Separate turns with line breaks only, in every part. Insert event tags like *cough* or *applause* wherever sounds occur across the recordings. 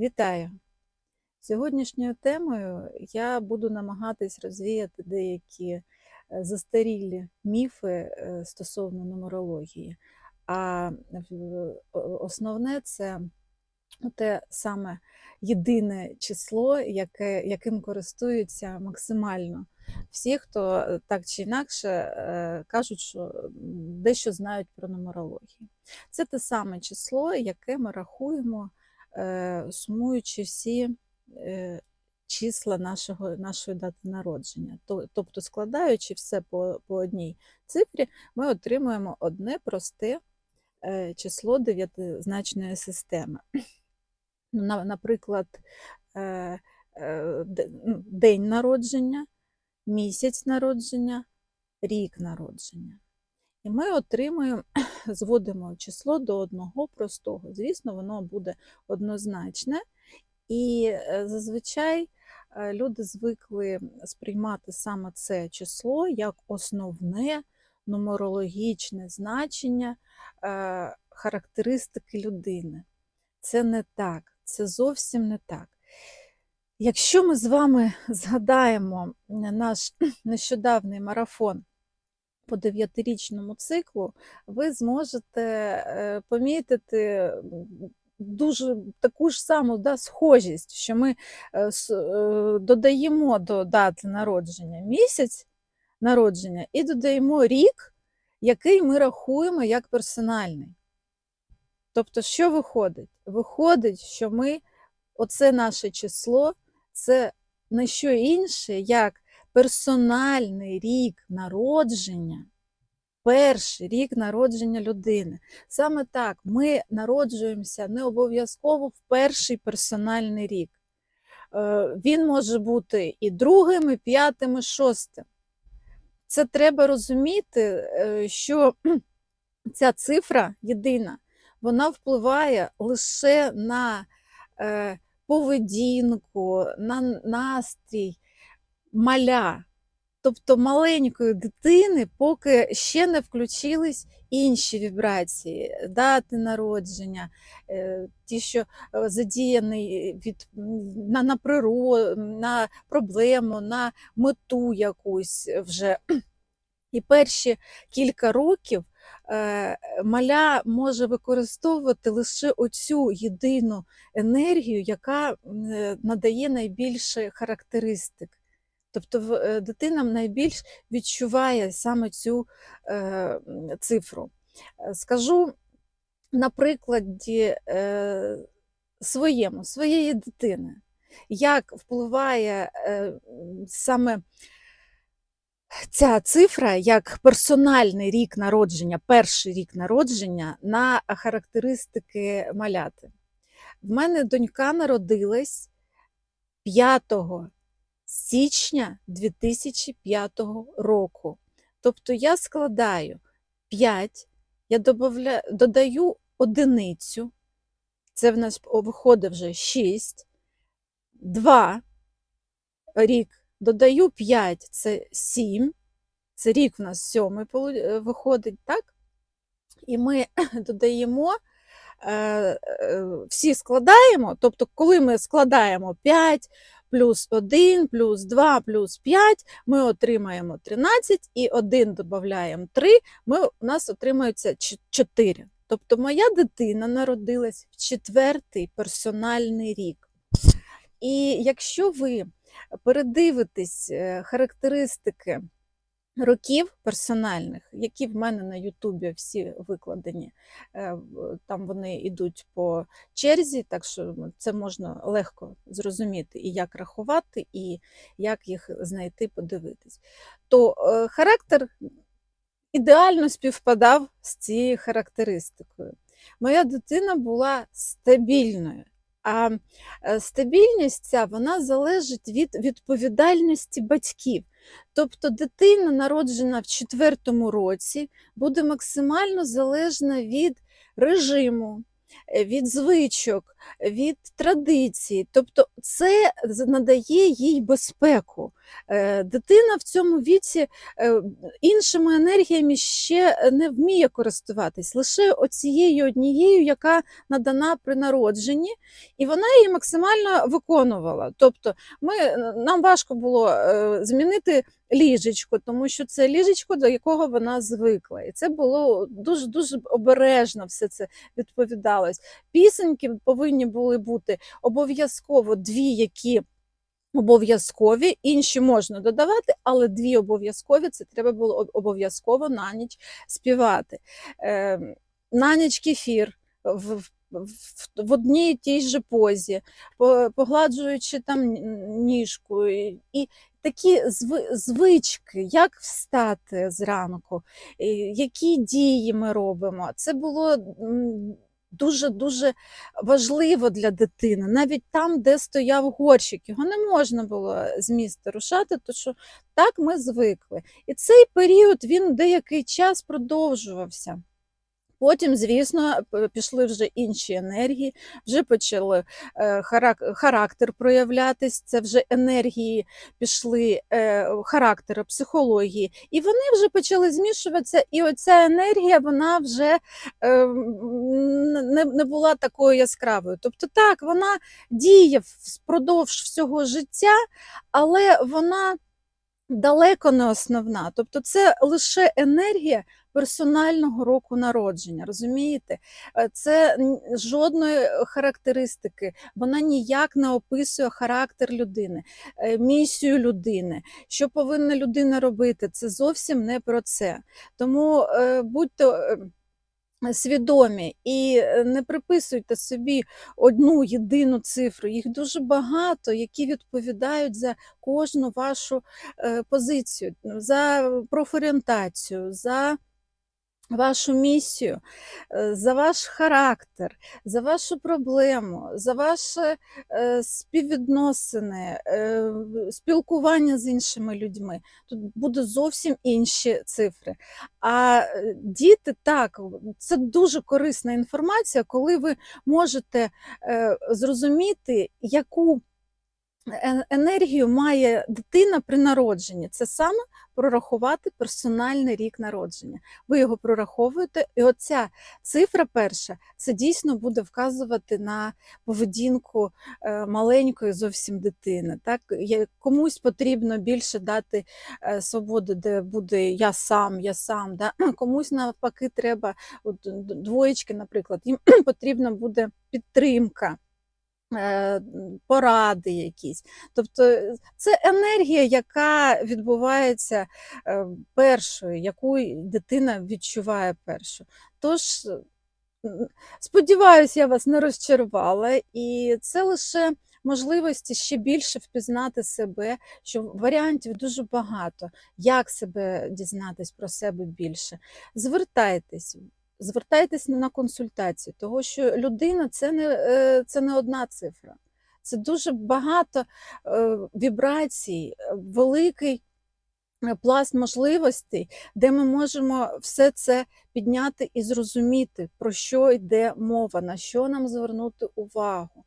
Вітаю! Сьогоднішньою темою я буду намагатись розвіяти деякі е, застарілі міфи е, стосовно нумерології. А основне це те саме єдине число, яке, яким користуються максимально всі, хто е, так чи інакше кажуть, що дещо знають про нумерологію. Це те саме число, яке ми рахуємо, сумуючи всі е, числа нашого, нашої дати народження. Тобто, складаючи все по, по одній цифрі, ми отримуємо одне просте е, число дев'ятизначної системи. Ну, Наприклад, е, е, ну, день народження, місяць народження, рік народження. І ми отримуємо, *clears throat* зводимо число до одного простого. Звісно, воно буде однозначне. І е, зазвичай е, люди звикли сприймати саме це число як основне нумерологічне значення е, характеристики людини. Це не так, це зовсім не так. Якщо ми з вами *laughs* згадаємо наш *clears throat* нещодавний марафон по дев'ятирічному циклу, ви зможете е, помітити дуже таку ж саму да, схожість, що ми е, е, додаємо до дати народження місяць народження і додаємо рік, який ми рахуємо як персональний. Тобто, що виходить? Виходить, що ми, оце наше число, це не що інше, як персональний рік народження, перший рік народження людини. Саме так, ми народжуємося не обов'язково в перший персональний рік. Е, Він може бути і другим, і п'ятим, і шостим. Це треба розуміти, е, що *clears throat* ця цифра єдина, вона впливає лише на е, поведінку, на настрій маля, тобто маленької дитини, поки ще не включились інші вібрації, дати народження, е, ті, що е, задіяні від, на, на природу, на проблему, на мету якусь вже. І перші кілька років е, маля може використовувати лише оцю єдину енергію, яка надає найбільше характеристик. Тобто е, дитина найбільш відчуває саме цю е, цифру. Е, Скажу на прикладі е, своєму, своєї дитини, як впливає е, саме ця цифра як персональний рік народження, перший рік народження на характеристики маляти. В мене донька народилась 5 січня 2005 року. Тобто я складаю 5, я добавля... додаю одиницю, це в нас виходить вже 6, 2 рік додаю 5, це 7, це рік в нас сьомий е, виходить, так? І ми *clears throat* додаємо, е, е, всі складаємо, тобто, коли ми складаємо 5 плюс 1, плюс 2, плюс 5, ми отримаємо 13, і 1 додаємо 3, ми, у нас отримається 4. Тобто моя дитина народилась в четвертий персональний рік. І якщо ви передивитесь е, характеристики років персональних, які в мене на Ютубі всі викладені, е, там вони йдуть по черзі, так що це можна легко зрозуміти, і як рахувати, і як їх знайти, подивитись. То е, характер ідеально співпадав з цією характеристикою. Моя дитина була стабільною. А е, стабільність ця вона залежить від відповідальності батьків. Тобто дитина, народжена в четвертому році, буде максимально залежна від режиму, е, від звичок, від традицій. Тобто це надає їй безпеку. Е, Дитина в цьому віці е, іншими енергіями ще не вміє користуватись, лише оцією однією, яка надана при народженні, і вона її максимально виконувала. Тобто ми, нам важко було е, змінити ліжечко, тому що це ліжечко, до якого вона звикла. І це було дуже дуже обережно все це відповідалось. Пісеньки повинні були бути обов'язково дві, які обов'язкові, інші можна додавати, але дві обов'язкові це треба було обов'язково на ніч співати. Е, на ніч кефір. В, в, в, одній і тій же позі, по- погладжуючи там ніжку, і, і такі зви, звички, як встати зранку, які дії ми робимо. Це було дуже-дуже важливо для дитини. Навіть там, де стояв горщик, його не можна було з міста рушати, тому що так ми звикли. І цей період він деякий час продовжувався. Потім, звісно, пішли вже інші енергії, вже почали е, характер проявлятись, це вже енергії пішли е, характера, психології, і вони вже почали змішуватися, і оця енергія вона вже е, не була такою яскравою. Тобто, так, вона діє впродовж всього життя, але вона далеко не основна. Тобто, це лише енергія персонального року народження. Розумієте? Е, Це жодної характеристики, вона ніяк не описує характер людини, е, місію людини. Що повинна людина робити? Це зовсім не про це. Тому е, будьте. е, Свідомі і е, не приписуйте собі одну єдину цифру. Їх дуже багато, які відповідають за кожну вашу е, позицію, за профорієнтацію, за вашу місію, е, за ваш характер, за вашу проблему, за ваші е, співвідносини, е, спілкування з іншими людьми. Тут будуть зовсім інші цифри. А діти так, це дуже корисна інформація, коли ви можете зрозуміти, яку енергію має дитина при народженні. Це саме прорахувати персональний рік народження. Ви його прораховуєте, і оця цифра перша це дійсно буде вказувати на поведінку е, маленької зовсім дитини. Так? Комусь потрібно більше дати е, свободи, де буде я сам, я сам. Да? *clears throat* Комусь навпаки треба, от, двоєчки, наприклад, їм *clears throat* потрібна буде підтримка. Е, Поради якісь. Тобто е, це енергія, яка відбувається е, першою, яку дитина відчуває першу. Тож, сподіваюся, я вас не розчарувала, і це лише можливості ще більше впізнати себе, що варіантів дуже багато, як себе дізнатись про себе більше. Звертайтесь. Звертайтесь на консультацію, того що людина це не, е, це не одна цифра. Це дуже багато е, вібрацій, великий е, пласт можливостей, де ми можемо все це підняти і зрозуміти, про що йде мова, на що нам звернути увагу.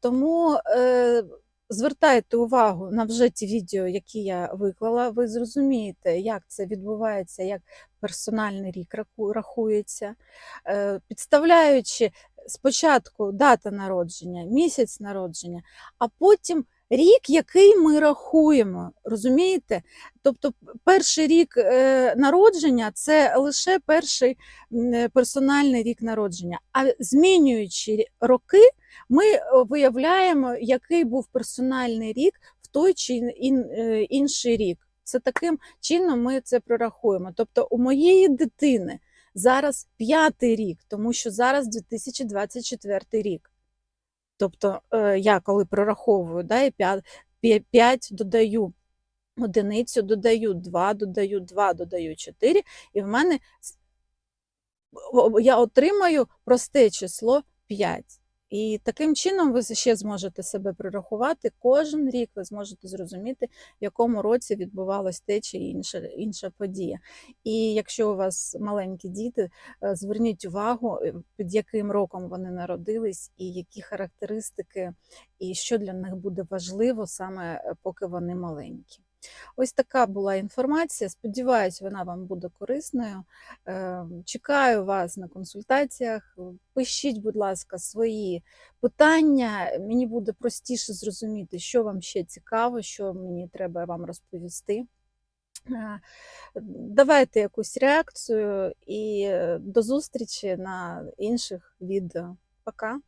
Тому звертайте увагу на вже ті відео, які я виклала. Ви зрозумієте, як це відбувається, як персональний рік рахується, Е, підставляючи спочатку дата народження, місяць народження, а потім рік, який ми рахуємо. Розумієте? Тобто, перший рік е, народження це лише перший е, персональний рік народження. А змінюючи роки, ми е, виявляємо, який був персональний рік в той чи ін- ін- інший рік. Це таким чином ми це прорахуємо. Тобто, у моєї дитини зараз п'ятий рік, тому що зараз 2024 рік. Тобто е, я коли прораховую, да, і 5, 5 додаю одиницю, додаю 2, додаю 2, додаю 4, і в мене я отримаю просте число 5. І таким чином ви ще зможете себе прорахувати. Кожен рік ви зможете зрозуміти, в якому році відбувалась те чи інша, інша подія. І якщо у вас маленькі діти, е, зверніть увагу, е, під яким роком вони народились, і які характеристики, і що для них буде важливо саме е, поки вони маленькі. Ось така була інформація. Сподіваюсь, вона вам буде корисною. Е, Чекаю вас на консультаціях. Пишіть, будь ласка, свої питання. Мені буде простіше зрозуміти, що вам ще цікаво, що мені треба вам розповісти. Е, Давайте якусь реакцію і е, до зустрічі на інших відео. Пока!